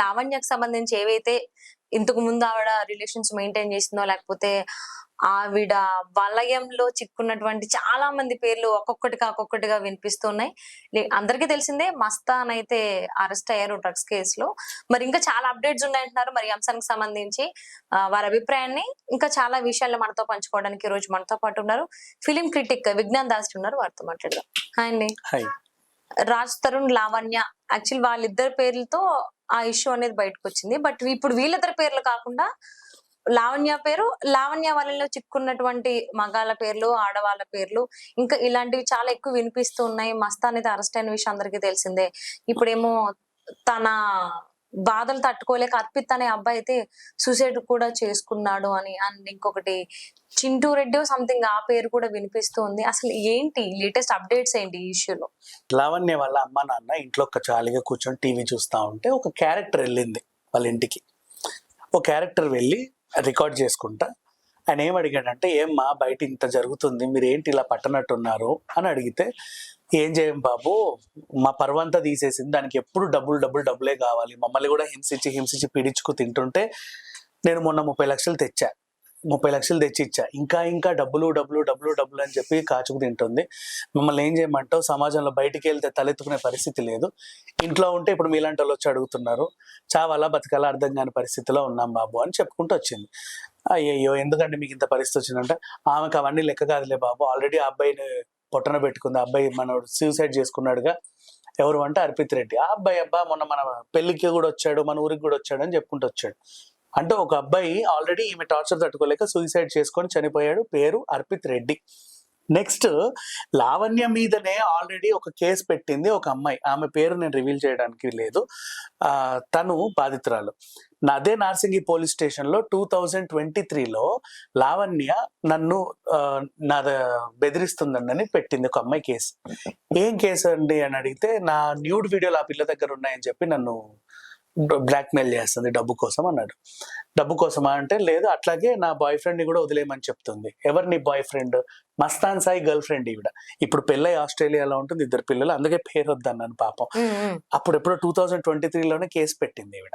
లావణ్యకు సంబంధించి ఏవైతే ఇంతకు ముందు ఆవిడ రిలేషన్స్ మెయింటైన్ చేసిందో లేకపోతే ఆవిడ వలయంలో చిక్కున్నటువంటి చాలా మంది పేర్లు ఒక్కొక్కటిగా ఒక్కొక్కటిగా వినిపిస్తున్నాయి. అందరికీ తెలిసిందే మస్తాన్ అయితే అరెస్ట్ అయ్యారు డ్రగ్స్ కేసులో. మరి ఇంకా చాలా అప్డేట్స్ ఉన్నాయంటున్నారు. మరి అంశానికి సంబంధించి వారి అభిప్రాయాన్ని ఇంకా చాలా విషయాలు మనతో పంచుకోవడానికి ఈ రోజు మనతో పాటు ఉన్నారు. ఫిలిం క్రిటిక్ విజ్ఞాన్ దాస్ ఉన్నారు. వారితో మాట్లాడదాం. హాయ్ అండి. రాజ్ తరుణ్ లావణ్య యాక్చువల్ వాళ్ళిద్దరి పేర్లతో ఆ ఇష్యూ అనేది బయటకు వచ్చింది బట్ ఇప్పుడు వీళ్ళిద్దరి పేర్లు కాకుండా లావణ్య పేరు లావణ్య వాళ్ళలో చిక్కున్నటువంటి మగాళ్ళ పేర్లు ఆడవాళ్ళ పేర్లు ఇంకా ఇలాంటివి చాలా ఎక్కువ వినిపిస్తూ ఉన్నాయి. మస్తా అనేది అరెస్ట్ అయిన విషయం అందరికీ తెలిసిందే. ఇప్పుడేమో తన బాధలు తట్టుకోలేక అర్పిత్ అనే అబ్బాయి అయితే సూసైడ్ కూడా చేసుకున్నాడు అని అండ్ ఇంకొకటి చింటూ రెడ్డి సంథింగ్ ఆ పేరు కూడా వినిపిస్తూ ఉంది. అసలు ఏంటి? లేటెస్ట్ అప్డేట్స్ ఏంటి ఈ ఇష్యూలో లావణ్య వాళ్ళ అమ్మ నాన్న ఇంట్లో ఒక చాలిగా కూర్చొని టీవీ చూస్తూ ఉంటే ఒక క్యారెక్టర్ వెళ్ళింది వాళ్ళ ఇంటికి. ఒక క్యారెక్టర్ వెళ్ళి రికార్డ్ చేసుకుంటా. ఆయన ఏం అడిగాడంటే ఏమ్మా బయట ఇంత జరుగుతుంది మీరు ఏంటి ఇలా పట్టనట్టున్నారు? అని అడిగితే ఏం చేయం బాబు మా పర్వంతా తీసేసింది దానికి ఎప్పుడు డబ్బులు డబ్బులు డబ్బులే కావాలి. మమ్మల్ని కూడా హింసించి హింసించి పీడించుకు తింటుంటే నేను మొన్న ముప్పై లక్షలు తెచ్చా. ముప్పై లక్షలు తెచ్చి ఇచ్చా ఇంకా ఇంకా డబ్బులు డబ్బులు డబ్బులు డబ్బులు అని చెప్పి కాచుకు తింటుంది. మిమ్మల్ని ఏం చేయమంటావు? సమాజంలో బయటికి వెళ్తే తలెత్తుకునే పరిస్థితి లేదు. ఇంట్లో ఉంటే ఇప్పుడు మీలాంటి వాళ్ళు వచ్చి అడుగుతున్నారు. చావాలా బతకాల అర్థం కాని పరిస్థితిలో ఉన్నాం బాబు అని చెప్పుకుంటూ వచ్చింది. అయ్యయ్యో ఎందుకంటే మీకు ఇంత పరిస్థితి వచ్చిందంటే? ఆమెకు అవన్నీ లెక్క కాదులే బాబు. ఆల్రెడీ ఆ అబ్బాయిని పొట్టన పెట్టుకుంది. ఆ అబ్బాయి మనోడు సూసైడ్ చేసుకున్నాడుగా. ఎవరు అంటే అర్పిత్ రెడ్డి. ఆ అబ్బాయి అబ్బా మొన్న మన పెళ్ళికి కూడా వచ్చాడు మన ఊరికి కూడా వచ్చాడు అని చెప్పుకుంటూ వచ్చాడు. అంటే ఒక అబ్బాయి ఆల్రెడీ ఈమె టార్చర్ తట్టుకోలేక సూసైడ్ చేసుకొని చనిపోయాడు. పేరు అర్పిత్ రెడ్డి. నెక్స్ట్ లావణ్య మీదనే ఆల్రెడీ ఒక కేసు పెట్టింది ఒక అమ్మాయి. ఆమె పేరు నేను రివీల్ చేయడానికి లేదు. తను బాధితురాలు. నా- అదే నార్సింగి పోలీస్ స్టేషన్లో టూ థౌజండ్ ట్వంటీ త్రీలో లావణ్య నన్ను ఆ, నా బెదిరిస్తుందని పెట్టింది ఒక అమ్మాయి కేసు. ఏం కేసు అండి అని అడిగితే నా న్యూడ్ వీడియోలు ఆ పిల్ల దగ్గర ఉన్నాయని చెప్పి నన్ను బ్లాక్మెయిల్ చేస్తుంది డబ్బు కోసం అన్నాడు. డబ్బు కోసమా అంటే లేదు అట్లాగే నా బాయ్ ఫ్రెండ్ని కూడా వదిలేయమని చెప్తుంది. ఎవరు నీ boy friend Mastan Sai girl friend ఈవిడ. ఇప్పుడు పెళ్ళై ఆస్ట్రేలియాలో ఉంటుంది ఇద్దరు పిల్లలు అందుకే పేరు వద్దన్నాను పాపం. అప్పుడు ఎప్పుడో టూ థౌజండ్ ట్వంటీ త్రీలోనే కేసు పెట్టింది ఈవిడ.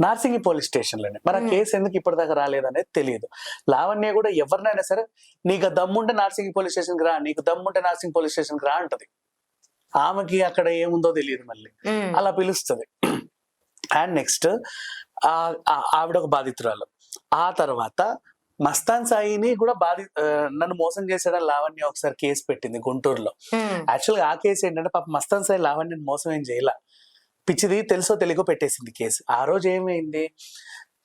నార్సింగి పోలీస్ స్టేషన్లోనే. మరి ఆ. కేసు ఎందుకు ఇప్పటిదాకా రాలేదనేది తెలియదు. లావణ్య కూడా ఎవరినైనా సరే నీకు దమ్ముంటే నార్సింగి పోలీస్ స్టేషన్కి రా నీకు దమ్ముంటే నార్సింగ్ పోలీస్ స్టేషన్కి రా అంటది. ఆమెకి అక్కడ ఏముందో తెలియదు మళ్ళీ. అలా పిలుస్తుంది. అండ్ నెక్స్ట్ ఆవిడ ఒక బాధితురాలు. ఆ తర్వాత మస్తాన్ సాయిని కూడా బాధి నన్ను మోసం చేసాడని లావణ్య ఒకసారి కేసు పెట్టింది గుంటూరులో. యాక్చువల్గా ఆ కేసు ఏంటంటే పాప మస్తాన్ సాయి లావణ్యని మోసం ఏం చేయాల. పిచ్చిది తెలుసో తెలియకో పెట్టేసింది కేసు. ఆ రోజు ఏమైంది?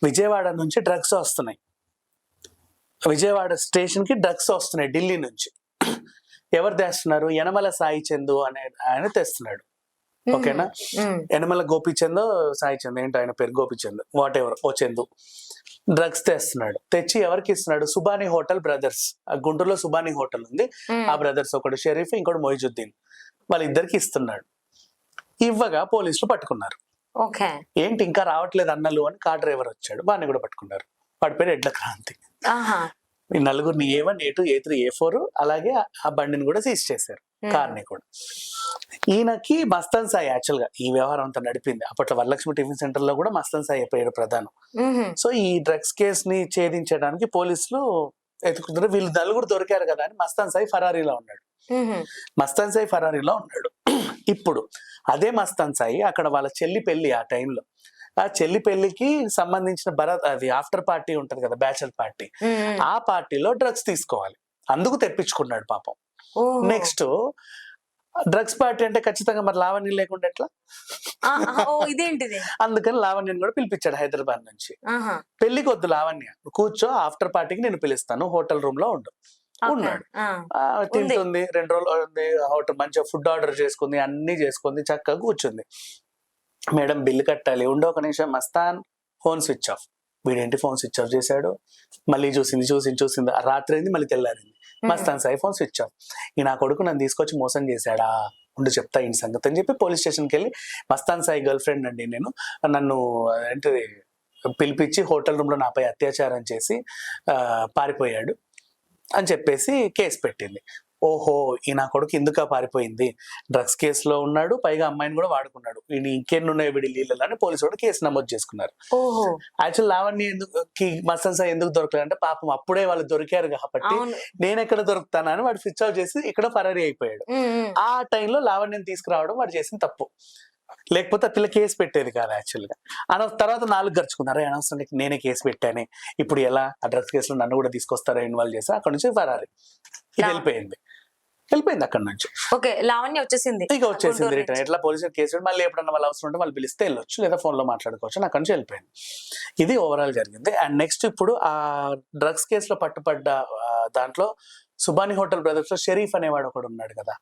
విజయవాడ నుంచి డ్రగ్స్ వస్తున్నాయి. విజయవాడ స్టేషన్కి డ్రగ్స్ వస్తున్నాయి ఢిల్లీ నుంచి. ఎవరు తెస్తున్నారు? యనమల సాయి చందు అనే ఆయన తెస్తున్నాడు. ఓకేనా? యనమల గోపిచంద్ సాయి చంద్ ఏంటి ఆయన పేరు? గోపిచంద్ వాట్ ఎవర్ ఓ చందు. డ్రగ్స్ తెస్తున్నాడు. తెచ్చి ఎవరికి ఇస్తున్నాడు? Subani hotel brothers. గుంటూరులో సుబాని హోటల్ ఉంది. ఆ బ్రదర్స్ ఒకడు షరీఫ్ ఇంకోటి మొయిజుద్దీన్. వాళ్ళిద్దరికి ఇస్తున్నాడు. ఇవ్వగా పోలీసులు పట్టుకున్నారు. ఓకే. ఏంటి ఇంకా రావట్లేదు అన్నలు అని కార్ డ్రైవర్ వచ్చాడు. వాడిని కూడా పట్టుకున్నారు. వాడి పేరు ఎడ్ల క్రాంతి. ఈ నలుగురిని A one A two A three A four అలాగే ఆ బండిని కూడా సీజ్ చేశారు. కార్ని కూడా. ఈయనకి మస్తాన్ సాయి యాక్చువల్గా ఈ వ్యవహారం అంతా నడిపింది. అప్పట్లో వరలక్ష్మి టిఫిన్ సెంటర్లో కూడా మస్తాన్ సాయి అయిపోయాడు ప్రధానం. సో ఈ డ్రగ్స్ కేస్ని ఛేదించడానికి పోలీసులు ఎత్తుకుంటారు వీళ్ళు నలుగురు దొరికారు కదా అని మస్తాన్ సాయి ఫరారీలో ఉన్నాడు. మస్తాన్ సాయి ఫరారీలో ఉన్నాడు. ఇప్పుడు అదే మస్తాన్ సాయి అక్కడ వాళ్ళ చెల్లి పెళ్ళి ఆ టైంలో ఆ చెల్లి పెళ్ళికి సంబంధించిన భరత్ అది ఆఫ్టర్ పార్టీ ఉంటది కదా బ్యాచల్ పార్టీ ఆ పార్టీలో డ్రగ్స్ తీసుకోవాలి. అందుకు తెప్పించుకున్నాడు పాపం. నెక్స్ట్ డ్రగ్స్ పార్టీ అంటే ఖచ్చితంగా మరి లావణ్యం లేకుండా ఎట్లా? ఇదేంటిది? అందుకని లావణ్యని కూడా పిలిపించాడు హైదరాబాద్ నుంచి. పెళ్ళికి వద్దు లావణ్య కూర్చో ఆఫ్టర్ పార్టీకి నేను పిలుస్తాను హోటల్ రూమ్లో ఉండు. ఉన్నాడు. తింటుంది రెండు రోజులు ఉంది హోటల్ మంచిగా ఫుడ్ ఆర్డర్ చేసుకుంది అన్ని చేసుకుంది చక్కగా కూర్చుంది. మేడం బిల్లు కట్టాలి ఉండే ఒక నిమిషం మస్తాన్ ఫోన్ స్విచ్ ఆఫ్. వీడేంటి ఫోన్ స్విచ్ ఆఫ్ చేశాడు? మళ్ళీ చూసింది చూసింది చూసింది ఆ రాత్రి అయింది మళ్ళీ తెల్లారింది. Mastan Sai phone switch off ఈ నా కొడుకు నన్ను తీసుకొచ్చి మోసం చేశాడా? ఉండు చెప్తా ఈ సంగతి అని చెప్పి పోలీస్ స్టేషన్కి వెళ్ళి మస్తాన్ సాయి గర్ల్ ఫ్రెండ్ అండి నేను. నన్ను ఏంటిది పిలిపించి హోటల్ రూమ్లో నాపై అత్యాచారం చేసి ఆ, పారిపోయాడు అని చెప్పేసి కేసు పెట్టింది. ఓహో ఈ నా కొడుకు ఎందుక పారిపోయింది. డ్రగ్స్ కేసులో ఉన్నాడు పైగా అమ్మాయిని కూడా వాడుకున్నాడు. వీడి ఇంకెన్ని ఉన్నాయి వీడి లీలలో అని పోలీసు కూడా కేసు నమోదు చేసుకున్నారు. ఓహో. యాక్చువల్ లావణ్య ఎందుకు మసన్ సాయి ఎందుకు దొరకలేదంటే పాపం అప్పుడే వాళ్ళు దొరికారు కాబట్టి నేను ఎక్కడ దొరుకుతానని వాడు స్విచ్ ఆఫ్ చేసి ఇక్కడ ఫరారీ అయిపోయాడు. ఆ టైంలో లావణ్యం తీసుకురావడం వాడు చేసిన తప్పు. లేకపోతే ఆ పిల్ల కేసు పెట్టేది కాదు యాక్చువల్గా. అన తర్వాత నాలుగు గరుచుకున్నారు. అనవసరం నేనే కేసు పెట్టానే. ఇప్పుడు ఎలా? ఆ డ్రగ్స్ కేసులో నన్ను కూడా తీసుకొస్తారో? ఇన్వాల్వ్ చేసి? అక్కడ నుంచి ఫరారీ. ఇది వెళ్ళిపోయింది. వెళ్ళిపోయింది అక్కడ నుంచి. ఓకే లావణ్య వచ్చేసింది. ఇక వచ్చేసింది రిటర్న్. ఎట్లా పోలీసులు కేసు మళ్ళీ ఎప్పుడన్నా వాళ్ళు అవసరం ఉంటే వాళ్ళు పిలిస్తే వెళ్ళొచ్చు లేదా ఫోన్లో మాట్లాడుకోవచ్చు. అక్కడి నుంచి వెళ్ళిపోయింది. ఇది ఓవరాల్ జరిగింది. అండ్ నెక్స్ట్ ఇప్పుడు ఆ డ్రగ్స్ కేసులో పట్టుపడ్డ దాంట్లో సుబాని హోటల్ బ్రదర్స్లో షరీఫ్ అనేవాడు ఒకడు ఉన్నాడు కదా.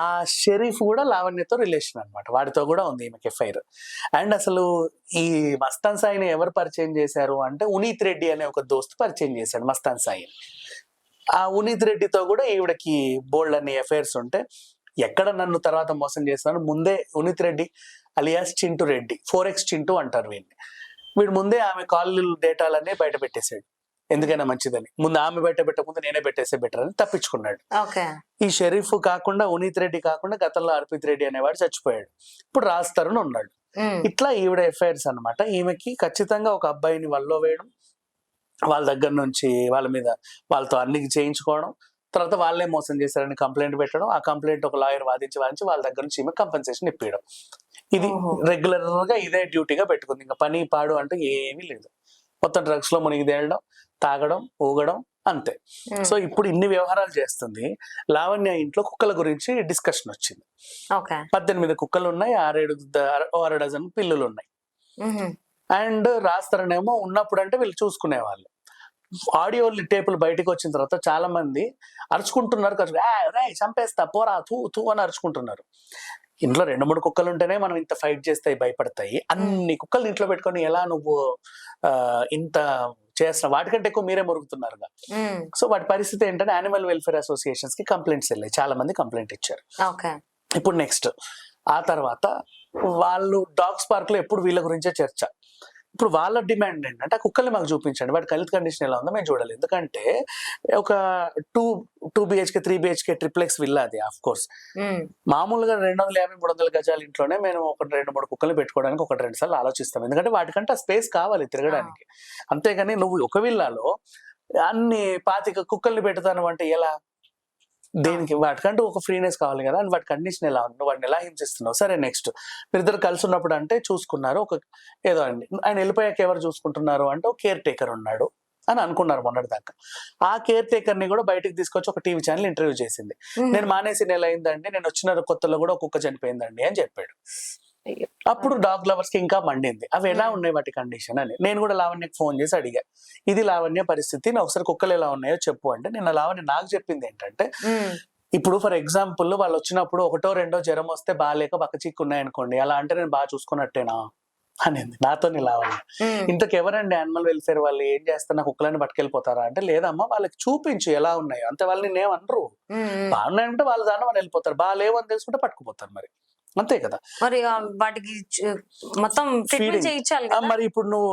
ఆ షరీఫ్ కూడా లావణ్యతో రిలేషన్ అన్నమాట. వాడితో కూడా ఉంది ఈమెకి ఎఫ్ఐఆర్ అండ్ అసలు ఈ మస్తాన్ సాయిని ఎవరు పరిచయం చేశారు అంటే ఉనీత్ రెడ్డి అనే ఒక దోస్తు పరిచయం చేశాడు మస్తాన్ సాయిని. ఆ ఉనీత్ రెడ్డితో కూడా ఈవిడకి బోల్డ్ అన్ని ఎఫైర్స్ ఉంటే ఎక్కడ నన్ను తర్వాత మోసం చేస్తాను ముందే Unith Reddy alias Chintu Reddy four X Chintu అంటారు వీడిని. వీడు ముందే ఆమె కాల్ డేటాలన్నీ బయట పెట్టేశాడు. ఎందుకైనా మంచిదని. ముందు ఆమె బయట పెట్టకముందు నేనే పెట్టేస్తే బెటర్ అని తప్పించుకున్నాడు. ఈ షరీఫ్ కాకుండా ఉనీత్ రెడ్డి కాకుండా గతంలో అర్పిత్ రెడ్డి అనేవాడు చచ్చిపోయాడు. ఇప్పుడు రాజ్ తరుణ్ ఉన్నాడు. ఇట్లా ఈవిడ ఎఫ్ఐఆర్స్ అన్నమాట. ఈమెకి ఖచ్చితంగా ఒక అబ్బాయిని వల్లో వేయడం వాళ్ళ దగ్గర నుంచి వాళ్ళ మీద వాళ్ళతో అన్ని చేయించుకోవడం తర్వాత వాళ్ళే మోసం చేశారని కంప్లైంట్ పెట్టడం ఆ కంప్లైంట్ ఒక లాయర్ వాదించి వాదించి వాళ్ళ దగ్గర నుంచి ఈమె కంపెన్సేషన్ ఇప్పించడం ఇది. రెగ్యులర్గా ఇదే డ్యూటీగా పెట్టుకుంది. ఇంకా పని పాడు అంటూ ఏమీ లేదు. మొత్తం డ్రగ్స్లో మునిగి తేలడం తాగడం ఊగడం అంతే. సో ఇప్పుడు ఇన్ని వ్యవహారాలు చేస్తుంది. లావణ్య ఇంట్లో కుక్కల గురించి డిస్కషన్ వచ్చింది. పద్దెనిమిది కుక్కలు ఉన్నాయి ఆరేడు అర డజన్ పిల్లులు ఉన్నాయి. అండ్ రాస్తారనేమో ఉన్నప్పుడు అంటే వీళ్ళు చూసుకునేవాళ్ళు. ఆడియో టేపులు బయటకు వచ్చిన తర్వాత చాలా మంది అరుచుకుంటున్నారు కరుచు- "ఏయ్, రేయ్, చంపేస్తా పోరా తూ తూ అని అరుచుకుంటున్నారు. ఇంట్లో రెండు మూడు కుక్కలు ఉంటేనే మనం ఇంత ఫైట్ చేస్తాయి భయపడతాయి. అన్ని కుక్కలు ఇంట్లో పెట్టుకొని ఎలా నువ్వు ఇంత చేస్తున్నా వాటికంటే ఎక్కువ మీరే మురుగుతున్నారుగా. సో వాటి పరిస్థితి ఏంటంటే యానిమల్ వెల్ఫేర్ అసోసియేషన్స్కి కంప్లైంట్స్ వెళ్ళాయి. చాలా మంది కంప్లైంట్ ఇచ్చారు. ఓకే. ఇప్పుడు నెక్స్ట్. ఆ తర్వాత వాళ్ళు డాగ్స్ పార్క్లో ఎప్పుడు వీళ్ళ గురించే చర్చ. ఇప్పుడు వాళ్ళ డిమాండ్ ఏంటంటే ఆ కుక్కల్ని మాకు చూపించండి. వాటి హెల్త్ కండిషన్ ఎలా ఉందో మేము చూడాలి. ఎందుకంటే ఒక two two BHK three BHK triplex villa అది ఆఫ్ కోర్స్. మామూలుగా రెండు వందల యాభై మూడు వందల గజాల ఇంట్లోనే మేము ఒక రెండు మూడు కుక్కల్ని పెట్టుకోవడానికి ఒక రెండు సార్లు ఆలోచిస్తాం. ఎందుకంటే వాటికంటే ఆ స్పేస్ కావాలి తిరగడానికి. అంతేగాని నువ్వు ఒక విల్లాలో అన్ని పాతిక కుక్కల్ని పెడతాను అంటే ఎలా? దేనికి? వాటికంటూ ఒక ఫ్రీనెస్ కావాలి కదా అండ్ వాటి కండిషన్ ఎలా ఉంది వాటిని ఎలా హింసిస్తున్నావు? సరే నెక్స్ట్. మీరిద్దరు కలిసి ఉన్నప్పుడు అంటే చూసుకున్నారు ఒక ఏదో అండి. ఆయన వెళ్ళిపోయాక ఎవరు చూసుకుంటున్నారు అంటే ఒక కేర్ టేకర్ ఉన్నాడు అని అనుకున్నారు మొన్నటి దాకా. ఆ కేర్ టేకర్ని కూడా బయటకు తీసుకొచ్చి ఒక టీవీ ఛానల్ ఇంటర్వ్యూ చేసింది. నేను మానేసి నెల అయిందండి నేను వచ్చిన కొత్తలో కూడా ఒక కుక్క చనిపోయిందండి అని చెప్పాడు. అప్పుడు డాగ్ లవర్స్కి ఇంకా మండింది. అవి ఎలా ఉన్నాయి వాటి కండిషన్ అని. నేను కూడా లావణ్యకి ఫోన్ చేసి అడిగా. ఇది లావణ్య పరిస్థితి నా ఒకసారి కుక్కలు ఎలా ఉన్నాయో చెప్పు అంటే నిన్న లావణ్య నాకు చెప్పింది ఏంటంటే ఉమ్, ఇప్పుడు ఫర్ ఎగ్జాంపుల్ వాళ్ళు వచ్చినప్పుడు ఒకటో రెండో జ్వరం వస్తే బాగాలేక పక్క చిక్కు ఉన్నాయనుకోండి అలా అంటే నేను బాగా చూసుకున్నట్టేనా? అనేది. నాతో లావణ్య. ఉమ్, ఇంతకు ఎవరండి యానిమల్ వెల్ఫేర్ వాళ్ళు? ఏం చేస్తారు నా కుక్కలని పట్టుకెళ్ళిపోతారా? అంటే లేదమ్మా వాళ్ళకి చూపించు ఎలా ఉన్నాయో. అంతే వాళ్ళని నేమనరు ఉమ్, ఉమ్. బాగున్నాయంటే వాళ్ళ దాని వాళ్ళు వెళ్ళిపోతారు. బాగాలేవు అని తెలుసుకుంటే పట్టుకుపోతారు మరి. అంతే కదా. మరి వాటికి మొత్తం ట్రీట్మెంట్. చేయించాలి మరి ఇప్పుడు నువ్వు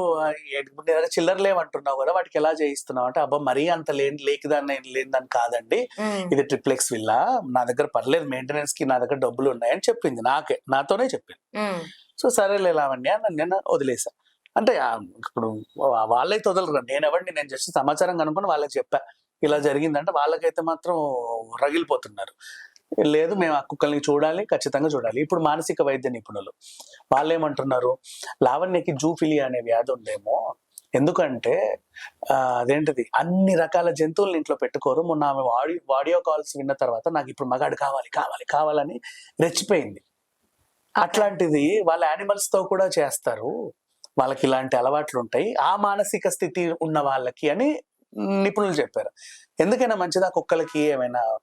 చిల్లర లేవంటున్నావు కదా వాటికి ఎలా చేయిస్తున్నావు అంటే అబ్బా మరీ అంత లేని లేకిదాన్ని లేనిదాన్ని కాదండి. ఇది ట్రిప్లెక్స్ విల్లా నా దగ్గర పర్లేదు మెయింటెనెన్స్కి నా దగ్గర డబ్బులు ఉన్నాయని చెప్పింది నాకే నాతోనే చెప్పింది. సో సరేలే లావణ్య నన్ను నేను వదిలేసా. అంటే ఇప్పుడు వాళ్ళైతే వదలరు నేను ఎవరిని నేను జస్ట్ సమాచారం కనుక్కొని వాళ్ళకి చెప్పా. ఇలా జరిగిందంటే వాళ్ళకైతే మాత్రం రగిలిపోతున్నారు. లేదు మేము ఆ కుక్కల్ని చూడాలి ఖచ్చితంగా చూడాలి. ఇప్పుడు మానసిక వైద్య నిపుణులు. వాళ్ళు ఏమంటున్నారు లావణ్యకి జూఫిలియా అనే వ్యాధి ఉందేమో? ఎందుకంటే అదేంటిది? అన్ని రకాల జంతువులను ఇంట్లో పెట్టుకోరు. మొన్న ఆమె ఆడియో ఆడియో కాల్స్ విన్న తర్వాత నాకు ఇప్పుడు మగాడు కావాలి కావాలి కావాలని రెచ్చిపోయింది. అట్లాంటిది వాళ్ళ యానిమల్స్తో కూడా చేస్తారు. వాళ్ళకి ఇలాంటి అలవాట్లు ఉంటాయి. ఆ మానసిక స్థితి ఉన్న వాళ్ళకి అని నిపుణులు చెప్పారు. ఎందుకైనా మంచిదా? కుక్కలకి ఏమైనా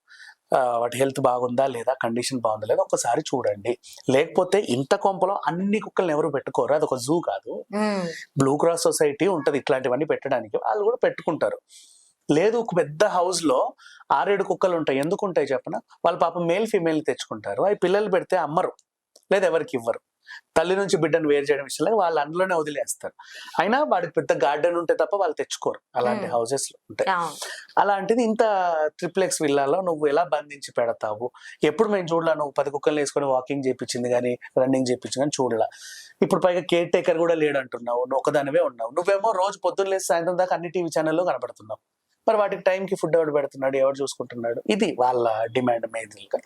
వాటి హెల్త్ బాగుందా లేదా కండిషన్ బాగుందా లేదా ఒకసారి చూడండి. లేకపోతే ఇంత కొంపలో అన్ని కుక్కల్ని ఎవరు పెట్టుకోరు. అది ఒక జూ కాదు. బ్లూ క్రాస్ సొసైటీ ఉంటది ఇట్లాంటివన్నీ పెట్టడానికి వాళ్ళు కూడా పెట్టుకుంటారు. లేదు ఒక పెద్ద హౌస్లో ఆరేడు కుక్కలు ఉంటాయి. ఎందుకు ఉంటాయి చెప్పన? వాళ్ళు పాపం మేల్ ఫీమేల్ తెచ్చుకుంటారు. అవి పిల్లలు పెడితే అమ్మరు. లేదా ఎవరికి ఇవ్వరు. తల్లి నుంచి బిడ్డను వేరు చేయడం విషయంలో వాళ్ళు అందులోనే వదిలేస్తారు. అయినా వాడికి పెద్ద గార్డెన్ ఉంటే తప్ప వాళ్ళు తెచ్చుకోరు. అలాంటి. హౌసెస్ ఉంటాయి. అవును. అలాంటిది ఇంత ట్రిప్లెక్స్ విల్లాలో నువ్వు ఎలా బంధించి పెడతావు? ఎప్పుడు మేము చూడలా నువ్వు పది కుక్కలు వేసుకొని వాకింగ్ చేపించింది కానీ రన్నింగ్ చేపించింది కానీ చూడలా. ఇప్పుడు పైగా కేర్ టేకర్ కూడా లేడు అంటున్నావు నువ్వు ఒకదానివే ఉన్నావు. నువ్వేమో రోజు పొద్దున్న లేసి సాయంత్రం దాకా అన్ని టీవీ ఛానల్లో కనబడుతున్నావు. మరి వాటికి టైంకి ఫుడ్ ఎవడు పెడుతున్నాడు? ఎవడు చూసుకుంటున్నాడు? ఇది వాళ్ళ డిమాండ్ మెయిన్